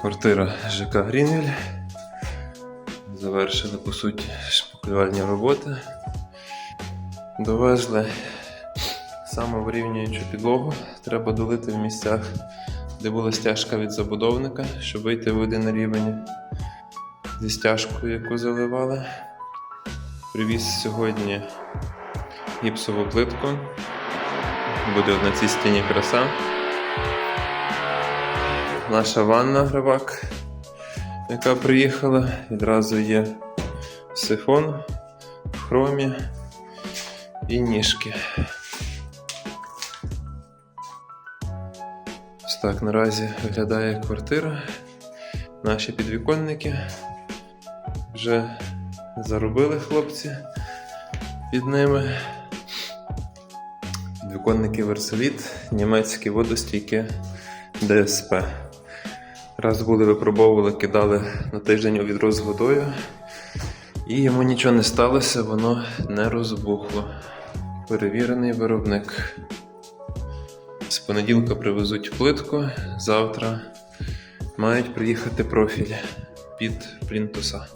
Квартира ЖК Грінвіль. Завершили по суті шпаклювальні роботи. Довезли самовирівнюючу підлогу. Треба долити в місцях, де була стяжка від забудовника, щоб вийти в один рівень зі стяжкою, яку заливали. Привіз сьогодні гіпсову плитку. Буде на цій стіні краса. Наша ванна гривак, яка приїхала. Відразу є сифон в хромі і ніжки. Ось так наразі виглядає квартира. Наші підвіконники вже заробили хлопці під ними. Підвіконники Верселіт, німецькі водостійки ДСП. Раз були випробовували, кидали на тиждень у відро з водою, і йому нічого не сталося, воно не розбухло. Перевірений виробник. З понеділка привезуть плитку, завтра мають приїхати профіль під плінтуса.